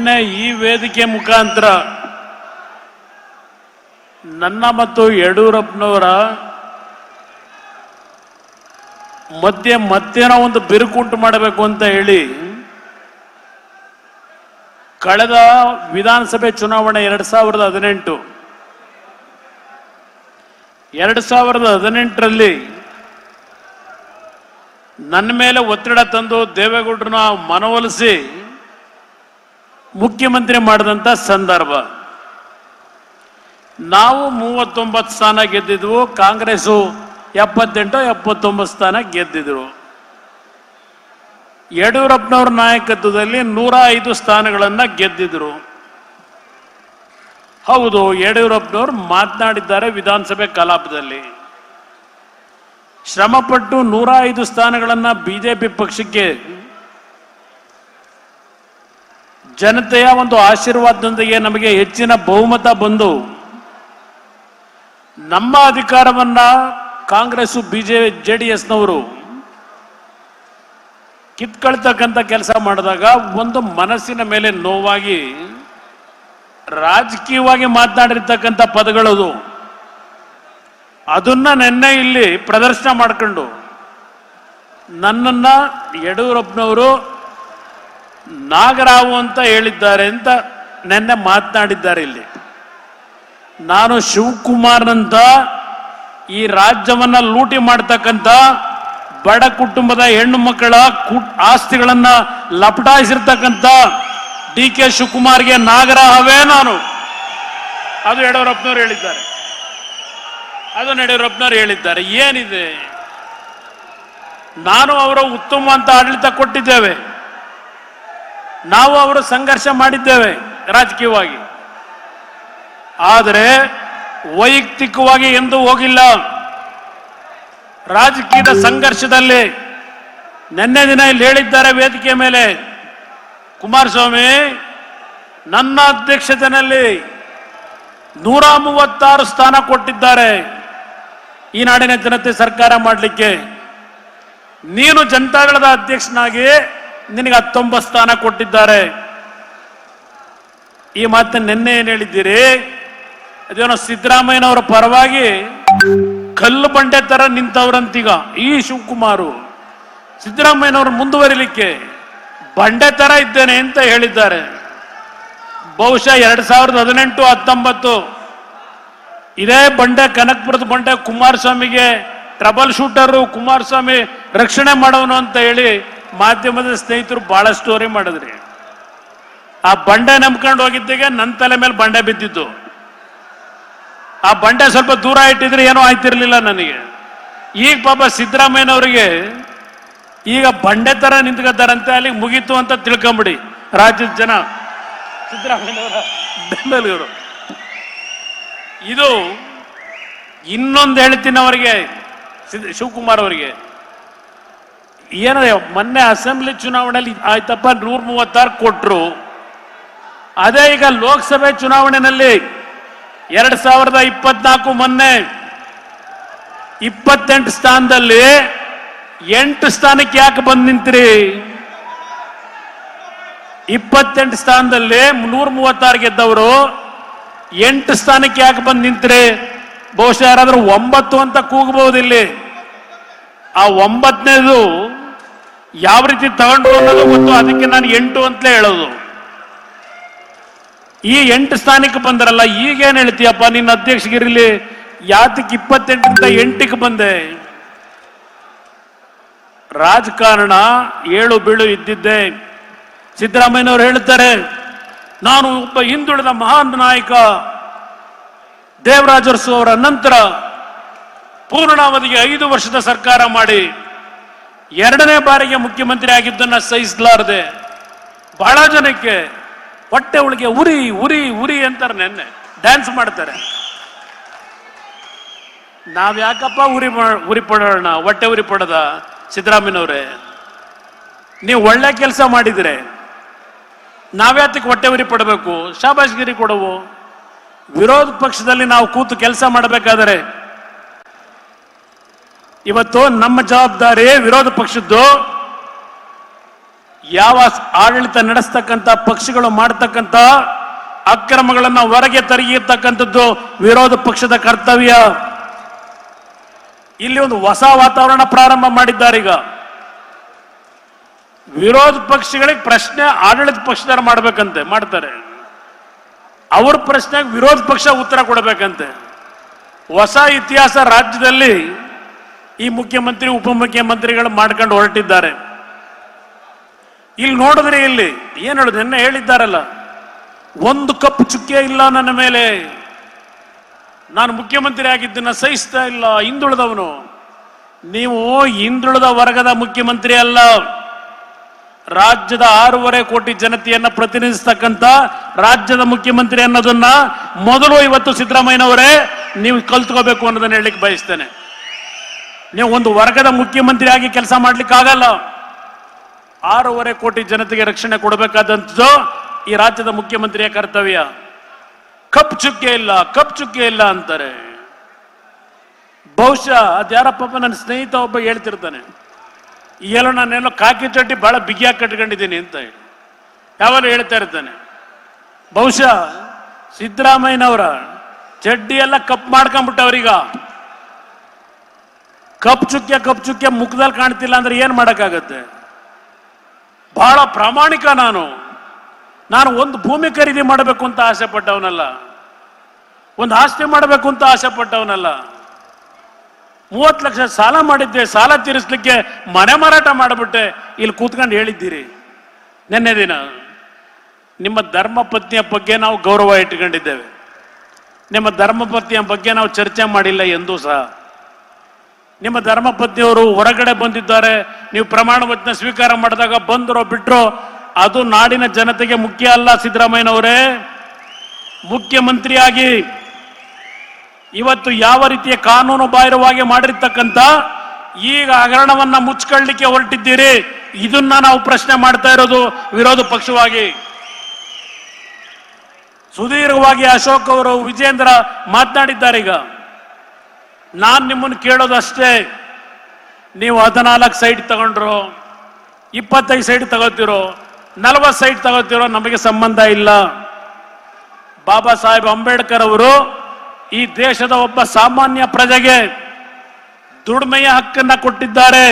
ನಿನ್ನೆ ಈ ವೇದಿಕೆ ಮುಖಾಂತರ ನನ್ನ ಮತ್ತು ಯಡಿಯೂರಪ್ಪನವರ ಮಧ್ಯೆ ಮತ್ತೇನೋ ಒಂದು ಬಿರುಕುಂಟು ಮಾಡಬೇಕು ಅಂತ ಹೇಳಿ ಕಳೆದ ವಿಧಾನಸಭೆ ಚುನಾವಣೆ ಎರಡ್ ಸಾವಿರದ ಹದಿನೆಂಟು. ಎರಡು ಸಾವಿರದ ಹದಿನೆಂಟರಲ್ಲಿ ನನ್ನ ಮೇಲೆ ಒತ್ತಡ ತಂದು ದೇವೇಗೌಡರನ್ನ ಮನವೊಲಿಸಿ ಮುಖ್ಯಮಂತ್ರಿ ಮಾಡಿದಂಥ ಸಂದರ್ಭ. ನಾವು ಮೂವತ್ತೊಂಬತ್ತು ಸ್ಥಾನ ಗೆದ್ದಿದ್ವು, ಕಾಂಗ್ರೆಸ್ಸು ಎಪ್ಪತ್ತೆಂಟು, ಎಪ್ಪತ್ತೊಂಬತ್ತು ಸ್ಥಾನ ಗೆದ್ದಿದ್ರು. ಯಡಿಯೂರಪ್ಪನವ್ರ ನಾಯಕತ್ವದಲ್ಲಿ ನೂರ ಐದು ಸ್ಥಾನಗಳನ್ನು ಗೆದ್ದಿದ್ರು. ಹೌದು, ಯಡಿಯೂರಪ್ಪನವರು ಮಾತನಾಡಿದ್ದಾರೆ ವಿಧಾನಸಭೆ ಕಲಾಪದಲ್ಲಿ. ಶ್ರಮಪಟ್ಟು ನೂರ ಐದು ಸ್ಥಾನಗಳನ್ನ ಬಿಜೆಪಿ ಪಕ್ಷಕ್ಕೆ ಜನತೆಯ ಒಂದು ಆಶೀರ್ವಾದದೊಂದಿಗೆ ನಮಗೆ ಹೆಚ್ಚಿನ ಬಹುಮತ ಬಂದು ನಮ್ಮ ಅಧಿಕಾರವನ್ನ Congress B J J D ಎಸ್ನವರು ಕಿತ್ಕೊಳ್ತಕ್ಕಂಥ ಕೆಲಸ ಮಾಡಿದಾಗ ಒಂದು ಮನಸ್ಸಿನ ಮೇಲೆ ನೋವಾಗಿ ರಾಜಕೀಯವಾಗಿ ಮಾತನಾಡಿರ್ತಕ್ಕಂಥ ಪದಗಳದು ಅದನ್ನ ನಿನ್ನೆ ಇಲ್ಲಿ ಪ್ರದರ್ಶನ ಮಾಡ್ಕೊಂಡು ನನ್ನನ್ನ ಯಡಿಯೂರಪ್ಪನವರು ನಾಗರಾವು ಅಂತ ಹೇಳಿದ್ದಾರೆ ಅಂತ ನಿನ್ನೆ ಮಾತನಾಡಿದ್ದಾರೆ ಇಲ್ಲಿ. ನಾನು ಶಿವಕುಮಾರ್ನಂತ ಈ ರಾಜ್ಯವನ್ನ ಲೂಟಿ ಮಾಡ್ತಕ್ಕಂಥ ಬಡ ಕುಟುಂಬದ ಹೆಣ್ಣು ಮಕ್ಕಳ ಆಸ್ತಿಗಳನ್ನ ಲಪಟಾಯಿಸಿರ್ತಕ್ಕಂಥ ಡಿ ಕೆ ಶಿವಕುಮಾರ್ಗೆ ನಾಗರಹವೇ ನಾನು. ಅದು ಯಡಿಯೂರಪ್ಪನವ್ರು ಹೇಳಿದ್ದಾರೆ. ಅದು ಯಡಿಯೂರಪ್ಪನವ್ರು ಹೇಳಿದ್ದಾರೆ. ಏನಿದೆ? ನಾನು ಅವರು ಉತ್ತಮ ಅಂತ ಆಡಳಿತ ಕೊಟ್ಟಿದ್ದೇವೆ. ನಾವು ಅವರು ಸಂಘರ್ಷ ಮಾಡಿದ್ದೇವೆ ರಾಜಕೀಯವಾಗಿ. ಆದರೆ ವೈಯಕ್ತಿಕವಾಗಿ ಎಂದೂ ಹೋಗಿಲ್ಲ. ರಾಜಕೀಯದ ಸಂಘರ್ಷದಲ್ಲಿ ನಿನ್ನೆ ದಿನ ಇಲ್ಲಿ ಹೇಳಿದ್ದಾರೆ ವೇದಿಕೆ ಮೇಲೆ. ಕುಮಾರಸ್ವಾಮಿ ನನ್ನ ಅಧ್ಯಕ್ಷತೆಯಲ್ಲಿ ನೂರ ಮೂವತ್ತಾರು ಸ್ಥಾನ ಕೊಟ್ಟಿದ್ದಾರೆ. ಈ ನಾಡಿನ ಜನತೆ ಸರ್ಕಾರ ಮಾಡಲಿಕ್ಕೆ. ನೀನು ಜನತಾದಳದ ಅಧ್ಯಕ್ಷನಾಗಿ ನಿನಗೆ ಹತ್ತೊಂಬತ್ತು ಸ್ಥಾನ ಕೊಟ್ಟಿದ್ದಾರೆ. ಈ ಮಾತನ್ನು ನಿನ್ನೆ ಏನ್ ಹೇಳಿದ್ದೀರಿ? ಅದೇನೋ ಸಿದ್ದರಾಮಯ್ಯನವರ ಪರವಾಗಿ ಕಲ್ಲು ಬಂಡೆ ತರ ನಿಂತವ್ರಂತೀಗ ಈ ಶಿವಕುಮಾರು. ಸಿದ್ದರಾಮಯ್ಯನವರು ಮುಂದುವರಿಲಿಕ್ಕೆ ಬಂಡೆ ತರ ಇದ್ದೇನೆ ಅಂತ ಹೇಳಿದ್ದಾರೆ. ಬಹುಶಃ ಎರಡ್ ಸಾವಿರದ ಹದಿನೆಂಟು, ಹತ್ತೊಂಬತ್ತು ಇದೇ ಬಂಡೆ, ಕನಕಪುರದ ಬಂಡೆ ಕುಮಾರಸ್ವಾಮಿಗೆ ಟ್ರಬಲ್ ಶೂಟರು, ಕುಮಾರಸ್ವಾಮಿ ರಕ್ಷಣೆ ಮಾಡೋನು ಅಂತ ಹೇಳಿ ಮಾಧ್ಯಮದ ಸ್ನೇಹಿತರು ಬಹಳ ಸ್ಟೋರಿ ಮಾಡಿದ್ರಿ. ಆ ಬಂಡೆ ನಂಬ್ಕೊಂಡು ಹೋಗಿದ್ದಾಗ ನನ್ನ ತಲೆ ಮೇಲೆ ಬಂಡೆ ಬಿದ್ದಿದ್ದು. ಆ ಬಂಡೆ ಸ್ವಲ್ಪ ದೂರ ಇಟ್ಟಿದ್ರೆ ಏನೋ ಆಯ್ತಿರ್ಲಿಲ್ಲ ನನಗೆ. ಈಗ ಪಾಪ ಸಿದ್ದರಾಮಯ್ಯನವರಿಗೆ ಈಗ ಬಂಡೆ ತರ ನಿಂತ್ಕೊತಾರಂತೆ ಅಲ್ಲಿಗೆ ಮುಗೀತು ಅಂತ ತಿಳ್ಕೊಂಬಿಡಿ, ರಾಜ್ಯದ ಜನ. ಸಿದ್ದರಾಮಯ್ಯನವರ ಬೆಂಬಲಿಗರು. ಇದು ಇನ್ನೊಂದು ಹೇಳ್ತೀನಿ ಅವರಿಗೆ ಶಿವಕುಮಾರ್ ಅವರಿಗೆ ಏನ ಮೊನ್ನೆ ಅಸೆಂಬ್ಲಿ ಚುನಾವಣೆಯಲ್ಲಿ ಆಯ್ತಪ್ಪ ನೂರ ಮೂವತ್ತಾರು ಕೊಟ್ಟರು ಅದೇ ಈಗ ಲೋಕಸಭೆ ಚುನಾವಣೆಯಲ್ಲಿ ಎರಡ್ ಸಾವಿರದ ಇಪ್ಪತ್ನಾಲ್ಕು ಮೊನ್ನೆ ಇಪ್ಪತ್ತೆಂಟು ಸ್ಥಾನದಲ್ಲಿ ಎಂಟು ಸ್ಥಾನಕ್ಕೆ ಯಾಕೆ ಬಂದ್ ನಿಂತ್ರಿ? ಇಪ್ಪತ್ತೆಂಟು ಸ್ಥಾನದಲ್ಲಿ ನೂರ ಮೂವತ್ತಾರು ಗೆದ್ದವರು ಎಂಟು ಸ್ಥಾನಕ್ಕೆ ಯಾಕೆ ಬಂದ್ ನಿಂತ್ರಿ? ಬಹುಶಃ ಯಾರಾದ್ರೂ ಒಂಬತ್ತು ಅಂತ ಕೂಗಬಹುದು ಇಲ್ಲಿ ಆ ಒಂಬತ್ತನೇದು ಯಾವ ರೀತಿ ತಗೊಂಡು ಅನ್ನೋದು ಗೊತ್ತು? ಅದಕ್ಕೆ ನಾನು ಎಂಟು ಅಂತಲೇ ಹೇಳೋದು. ಈ ಎಂಟು ಸ್ಥಾನಕ್ಕೆ ಬಂದರಲ್ಲ, ಈಗೇನ್ ಹೇಳ್ತೀಯಪ್ಪ? ನಿನ್ನ ಅಧ್ಯಕ್ಷಗಿರಲಿ ಯಾತಕ್ಕೆ ಇಪ್ಪತ್ತೆಂಟರಿಂದ ಎಂಟಕ್ಕೆ ಬಂದೆ. ರಾಜಕಾರಣ ಏಳು ಬೀಳು ಇದ್ದಿದ್ದೆ. ಸಿದ್ದರಾಮಯ್ಯನವರು ಹೇಳ್ತಾರೆ ನಾನು ಒಬ್ಬ ಹಿಂದುಳಿದ ಮಹಾನ್ ನಾಯಕ ದೇವರಾಜ ಅರಸು ಅವರ ನಂತರ ಪೂರ್ಣಾವಧಿಗೆ ಐದು ವರ್ಷದ ಸರ್ಕಾರ ಮಾಡಿ ಎರಡನೇ ಬಾರಿಗೆ ಮುಖ್ಯಮಂತ್ರಿ ಆಗಿದ್ದನ್ನ ಸಹಿಸಲಾರದೆ ಬಹಳ ಜನಕ್ಕೆ ಹೊಟ್ಟೆ ಒಳಗೆ ಉರಿ ಉರಿ ಉರಿ ಅಂತಾರೆ ನೆನ್ನೆ. ಡ್ಯಾನ್ಸ್ ಮಾಡ್ತಾರೆ. ನಾವ್ ಯಾಕಪ್ಪ ಉರಿ ಉರಿ ಪಡೋಣ? ಹೊಟ್ಟೆ ಉರಿ ಪಡದ? ಸಿದ್ದರಾಮಯ್ಯನವ್ರೆ, ನೀವು ಒಳ್ಳೆ ಕೆಲಸ ಮಾಡಿದ್ರೆ. ನಾವ್ಯಾತಕ್ಕೆ ಹೊಟ್ಟೆ ಉರಿ ಪಡಬೇಕು? ಶಾಬಾಷ್ಗಿರಿ ಕೊಡವು? ವಿರೋಧ ಪಕ್ಷದಲ್ಲಿ ನಾವು ಕೂತು ಕೆಲಸ ಮಾಡಬೇಕಾದರೆ ಇವತ್ತು ನಮ್ಮ ಜವಾಬ್ದಾರಿ ವಿರೋಧ ಪಕ್ಷದ್ದು. ಯಾವ ಆಡಳಿತ ನಡೆಸ್ತಕ್ಕಂಥ, ಪಕ್ಷಗಳು ಮಾಡತಕ್ಕಂತ ಅಕ್ರಮಗಳನ್ನು ಹೊರಗೆ ತರಗಿರ್ತಕ್ಕಂಥದ್ದು ವಿರೋಧ ಪಕ್ಷದ ಕರ್ತವ್ಯ. ಇಲ್ಲಿ ಒಂದು ಹೊಸ ವಾತಾವರಣ ಪ್ರಾರಂಭ ಮಾಡಿದ್ದಾರೆ ಈಗ. ವಿರೋಧ ಪಕ್ಷಗಳಿಗೆ ಪ್ರಶ್ನೆ ಆಡಳಿತ ಪಕ್ಷದವ್ರು ಮಾಡ್ಬೇಕಂತೆ, ಮಾಡ್ತಾರೆ. ಅವ್ರ ಪ್ರಶ್ನೆಗೆ ವಿರೋಧ ಪಕ್ಷ ಉತ್ತರ ಕೊಡಬೇಕಂತೆ. ಹೊಸ ಇತಿಹಾಸ ರಾಜ್ಯದಲ್ಲಿ ಈ ಮುಖ್ಯಮಂತ್ರಿ, ಉಪಮುಖ್ಯಮಂತ್ರಿಗಳು ಮಾಡ್ಕೊಂಡು ಹೊರಟಿದ್ದಾರೆ. ಇಲ್ಲಿ ನೋಡಿದ್ರೆ ಇಲ್ಲಿ ಏನು ಹೇಳುದು? ನಿನ್ನೆ ಹೇಳಿದ್ದಾರಲ್ಲ, ಒಂದು ಕಪ್ ಚುಕ್ಕೆ ಇಲ್ಲ ನನ್ನ ಮೇಲೆ. ನಾನು ಮುಖ್ಯಮಂತ್ರಿ ಆಗಿದ್ದನ್ನ ಸಹಿಸ್ತಾ ಇಲ್ಲ, ಹಿಂದುಳಿದವನು. ನೀವು ಹಿಂದುಳಿದ ವರ್ಗದ ಮುಖ್ಯಮಂತ್ರಿ ಅಲ್ಲ. ರಾಜ್ಯದ ಆರೂವರೆ ಕೋಟಿ ಜನತೆಯನ್ನ ಪ್ರತಿನಿಧಿಸ್ತಕ್ಕಂಥ ರಾಜ್ಯದ ಮುಖ್ಯಮಂತ್ರಿ ಅನ್ನೋದನ್ನ ಮೊದಲು ಇವತ್ತು ಸಿದ್ದರಾಮಯ್ಯನವರೇ ನೀವು ಕಲ್ತ್ಕೋಬೇಕು ಅನ್ನೋದನ್ನ ಹೇಳಲಿಕ್ಕೆ ಬಯಸ್ತೇನೆ. ನೀವು ಒಂದು ವರ್ಗದ ಮುಖ್ಯಮಂತ್ರಿಯಾಗಿ ಕೆಲಸ ಮಾಡ್ಲಿಕ್ಕೆ ಆಗಲ್ಲ ಆರೂವರೆ ಕೋಟಿ ಜನತೆಗೆ ರಕ್ಷಣೆ ಕೊಡಬೇಕಾದಂಥದ್ದು ಈ ರಾಜ್ಯದ ಮುಖ್ಯಮಂತ್ರಿಯ ಕರ್ತವ್ಯ. ಕಪ್ ಚುಕ್ಕೆ ಇಲ್ಲ, ಕಪ್ ಚುಕ್ಕೆ ಇಲ್ಲ ಅಂತಾರೆ. ಬಹುಶಃ ಅದ್ಯಾರಪ್ಪ ನನ್ನ ಸ್ನೇಹಿತ ಒಬ್ಬ ಹೇಳ್ತಿರ್ತಾನೆ ಎಲ್ಲೋ ನಾನೇನೋ ಕಾಕಿ ಚಡ್ಡಿ ಬಹಳ ಬಿಗಿಯಾಗಿ ಕಟ್ಕೊಂಡಿದ್ದೀನಿ ಅಂತ ಹೇಳಿ. ಯಾವಾಗ ಹೇಳ್ತಾ ಇರ್ತಾನೆ. ಬಹುಶಃ ಸಿದ್ದರಾಮಯ್ಯನವರ ಚಡ್ಡಿ ಎಲ್ಲ ಕಪ್ ಮಾಡ್ಕೊಂಡ್ಬಿಟ್ಟವ್ರೀಗ. ಕಪ್ ಚುಕ್ಕೆ ಕಪ್ ಚುಕ್ಕೆ ಮುಖದಲ್ಲಿ ಕಾಣ್ತಿಲ್ಲ ಅಂದ್ರೆ ಏನ್ ಮಾಡೋಕ್ಕಾಗತ್ತೆ? ಬಹಳ ಪ್ರಾಮಾಣಿಕ ನಾನು. ನಾನು ಒಂದು ಭೂಮಿ ಖರೀದಿ ಮಾಡಬೇಕು ಅಂತ ಆಸೆ ಪಟ್ಟವನಲ್ಲ ಒಂದು ಆಸ್ತಿ ಮಾಡಬೇಕು ಅಂತ ಆಸೆ ಪಟ್ಟವನಲ್ಲ ಮೂವತ್ತು ಲಕ್ಷ ಸಾಲ ಮಾಡಿದ್ದೆ, ಸಾಲ ತೀರಿಸ್ಲಿಕ್ಕೆ ಮನೆ ಮಾರಾಟ ಮಾಡಿಬಿಟ್ಟೆ. ಇಲ್ಲಿ ಕೂತ್ಕೊಂಡು ಹೇಳಿದ್ದೀರಿ. ನಿನ್ನೆ ದಿನ ನಿಮ್ಮ ಧರ್ಮಪತ್ನಿಯ ಬಗ್ಗೆ ನಾವು ಗೌರವ ಇಟ್ಕೊಂಡಿದ್ದೇವೆ. ನಿಮ್ಮ ಧರ್ಮಪತ್ನಿಯ ಬಗ್ಗೆ ನಾವು ಚರ್ಚೆ ಮಾಡಿಲ್ಲ ಎಂದೂ ಸಹ. ನಿಮ್ಮ ಧರ್ಮಪತ್ನಿಯವರು ಹೊರಗಡೆ ಬಂದಿದ್ದಾರೆ, ನೀವು ಪ್ರಮಾಣ ವಚನ ಸ್ವೀಕಾರ ಮಾಡಿದಾಗ ಬಂದರೋ ಬಿಟ್ರೋ, ಅದು ನಾಡಿನ ಜನತೆಗೆ ಮುಖ್ಯ ಅಲ್ಲ ಸಿದ್ದರಾಮಯ್ಯನವರೇ. ಮುಖ್ಯಮಂತ್ರಿಯಾಗಿ ಇವತ್ತು ಯಾವ ರೀತಿಯ ಕಾನೂನು ಬಾಹಿರವಾಗಿ ಮಾಡಿರ್ತಕ್ಕಂಥ ಈಗ ಹಗರಣವನ್ನ ಮುಚ್ಕೊಳ್ಳಿಕ್ಕೆ ಹೊರಟಿದ್ದೀರಿ. ಇದನ್ನ ನಾವು ಪ್ರಶ್ನೆ ಮಾಡ್ತಾ ಇರೋದು ವಿರೋಧ ಪಕ್ಷವಾಗಿ. ಸುದೀರ್ಘವಾಗಿ ಅಶೋಕ್ ಅವರು ವಿಜೇಂದ್ರ ಮಾತನಾಡಿದ್ದಾರೆ ಈಗ. ನಾನ್ ನಿಮ್ಮನ್ನು ಕೇಳೋದಷ್ಟೇ. ನೀವು ಹದಿನಾಲ್ಕು ಸೈಟ್ ತಗೊಂಡ್ರು, ಇಪ್ಪತ್ತೈದು ಸೈಟ್ ತಗೋತಿರೋ, ನಲವತ್ತು ಸೈಟ್ ತಗೋತಿರೋ ನಮಗೆ ಸಂಬಂಧ ಇಲ್ಲ. ಬಾಬಾ ಸಾಹೇಬ್ ಅಂಬೇಡ್ಕರ್ ಅವರು ಈ ದೇಶದ ಒಬ್ಬ ಸಾಮಾನ್ಯ ಪ್ರಜೆಗೆ ದುಡಿಮೆಯ ಹಕ್ಕನ್ನ ಕೊಟ್ಟಿದ್ದಾರೆ.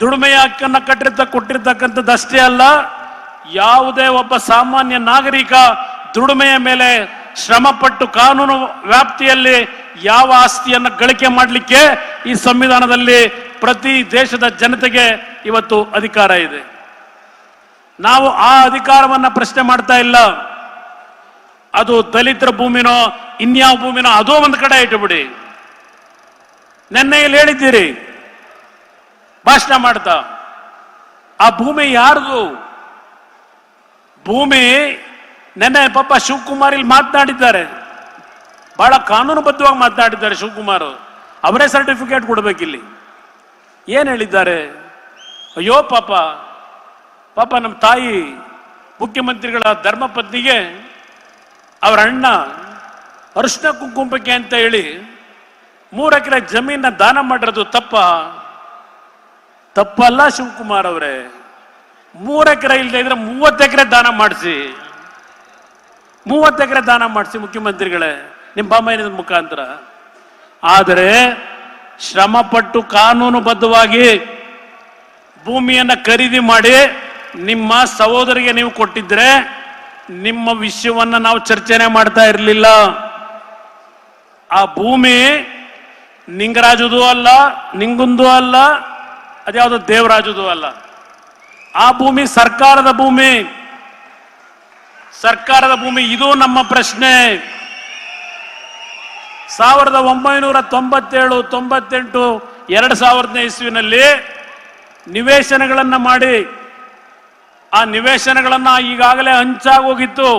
ದುಡಿಮೆಯ ಹಕ್ಕನ್ನ ಕಟ್ಟಿರ್ತ ಕೊಟ್ಟಿರ್ತಕ್ಕಂಥದ್ದಷ್ಟೇ ಅಲ್ಲ, ಯಾವುದೇ ಒಬ್ಬ ಸಾಮಾನ್ಯ ನಾಗರಿಕ ದುಡಿಮೆಯ ಮೇಲೆ ಶ್ರಮಪಟ್ಟು ಕಾನೂನು ವ್ಯಾಪ್ತಿಯಲ್ಲಿ ಯಾವ ಆಸ್ತಿಯನ್ನು ಗಳಿಕೆ ಮಾಡಲಿಕ್ಕೆ ಈ ಸಂವಿಧಾನದಲ್ಲಿ ಪ್ರತಿ ದೇಶದ ಜನತೆಗೆ ಇವತ್ತು ಅಧಿಕಾರ ಇದೆ. ನಾವು ಆ ಅಧಿಕಾರವನ್ನ ಪ್ರಶ್ನೆ ಮಾಡ್ತಾ ಇಲ್ಲ. ಅದು ದಲಿತರ ಭೂಮಿನೋ, ಇನ್ಯಾವ ಭೂಮಿನೋ, ಅದೋ ಒಂದು ಕಡೆ ಇಟ್ಟುಬಿಡಿ ನೆನ್ನೆ ಇಲ್ಲಿ ಹೇಳಿದ್ದೀರಿ. ಭಾಷಣ ಮಾಡ್ತಾ. ಆ ಭೂಮಿ ಯಾರ್ದು? ಭೂಮಿ ನೆನ್ನೆ ಪಾಪ ಶಿವಕುಮಾರ್ ಇಲ್ಲಿ ಮಾತನಾಡಿದ್ದಾರೆ. ಬಹಳ ಕಾನೂನುಬದ್ಧವಾಗಿ ಮಾತನಾಡಿದ್ದಾರೆ ಶಿವಕುಮಾರ್ ಅವರು. ಸರ್ಟಿಫಿಕೇಟ್ ಕೊಡಬೇಕಿಲ್ಲಿ. ಏನು ಹೇಳಿದ್ದಾರೆ? ಅಯ್ಯೋ ಪಾಪ. ಪಾಪ ನಮ್ಮ ತಾಯಿ ಮುಖ್ಯಮಂತ್ರಿಗಳ ಧರ್ಮಪತ್ನಿಗೆ ಅವರ ಅಣ್ಣ ಅರಿಶಿನ ಕುಂಕುಮಕ್ಕೆ ಅಂತ ಹೇಳಿ ಮೂರು ಎಕರೆ ಜಮೀನ ದಾನ ಮಾಡಿರೋದು ತಪ್ಪ. ತಪ್ಪಲ್ಲ ಶಿವಕುಮಾರ್ ಅವರೇ. ಮೂರು ಎಕರೆ ಇಲ್ಲದೆ ಇದ್ರೆ ಮೂವತ್ತು ಎಕರೆ ದಾನ ಮಾಡಿಸಿ. ಮೂವತ್ತು ಎಕರೆ ದಾನ ಮಾಡಿಸಿ ಮುಖ್ಯಮಂತ್ರಿಗಳೇ. ನಿಮ್ಮ ಬಾಮಯ್ಯನ ಮುಖಾಂತರ. ಆದರೆ ಶ್ರಮಪಟ್ಟು ಕಾನೂನುಬದ್ಧವಾಗಿ ಭೂಮಿಯನ್ನು ಖರೀದಿ ಮಾಡಿ ನಿಮ್ಮ ಸಹೋದರಿಗೆ ನೀವು ಕೊಟ್ಟಿದ್ರೆ ನಿಮ್ಮ ವಿಷಯವನ್ನ ನಾವು ಚರ್ಚೆನೆ ಮಾಡ್ತಾ ಇರಲಿಲ್ಲ. ಆ ಭೂಮಿ ನಿಂಗರಾಜದು ಅಲ್ಲ, ನಿಂಗುಂದು ಅಲ್ಲ, ಅದ್ಯಾವುದು ದೇವರಾಜದು ಅಲ್ಲ. ಆ ಭೂಮಿ ಸರ್ಕಾರದ ಭೂಮಿ. ಸರ್ಕಾರದ ಭೂಮಿ, ಇದು ನಮ್ಮ ಪ್ರಶ್ನೆ. ಸಾವಿರದ ಒಂಬೈನೂರ ತೊಂಬತ್ತೇಳು, ತೊಂಬತ್ತೆಂಟು, ಎರಡು ಸಾವಿರದ ಇಸ್ವಿನಲ್ಲಿ ನಿವೇಶನಗಳನ್ನು ಮಾಡಿ. ಆ ನಿವೇಶನಗಳನ್ನು ಈಗಾಗಲೇ ಹಂಚಾಗೋಗಿತ್ತು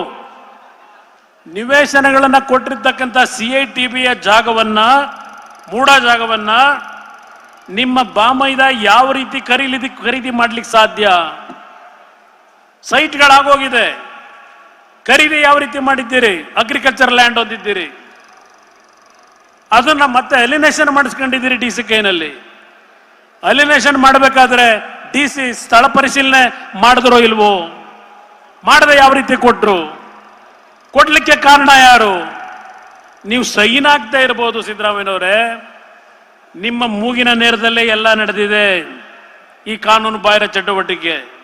ನಿವೇಶನಗಳನ್ನು ಕೊಟ್ಟಿರ್ತಕ್ಕಂಥ ಸಿ ಐ ಟಿ ಬಿಯ ಜಾಗವನ್ನು ಮೂಡ ಜಾಗವನ್ನು ನಿಮ್ಮ ಬಾಮೈದ ಯಾವ ರೀತಿ ಖರೀದಿ ಖರೀದಿ ಮಾಡ್ಲಿಕ್ಕೆ ಸಾಧ್ಯ? ಸೈಟ್ಗಳಾಗೋಗಿದೆ. ಖರೀದಿ ಯಾವ ರೀತಿ ಮಾಡಿದ್ದೀರಿ? ಅಗ್ರಿಕಲ್ಚರ್ ಲ್ಯಾಂಡ್ ಹೊಂದಿದ್ದೀರಿ. ಅದನ್ನ ಮತ್ತೆ ಅಲಿನೇಷನ್ ಮಾಡಿಸ್ಕೊಂಡಿದ್ದೀರಿ ಡಿ ಸಿ ಕೈನಲ್ಲಿ. ಅಲಿನೇಷನ್ ಮಾಡಬೇಕಾದ್ರೆ ಡಿ ಸಿ ಸ್ಥಳ ಪರಿಶೀಲನೆ ಮಾಡಿದ್ರೋ ಇಲ್ವೋ? ಮಾಡದೆ ಯಾವ ರೀತಿ ಕೊಟ್ರು? ಕೊಡ್ಲಿಕ್ಕೆ ಕಾರಣ ಯಾರು? ನೀವು ಸೈನ್ ಆಗ್ತಾ ಇರ್ಬೋದು ಸಿದ್ದರಾಮಯ್ಯನವರೇ. ನಿಮ್ಮ ಮೂಗಿನ ನೇರದಲ್ಲೇ ಎಲ್ಲ ನಡೆದಿದೆ. ಈ ಕಾನೂನು ಬಾಹಿರ ಚಟುವಟಿಕೆ.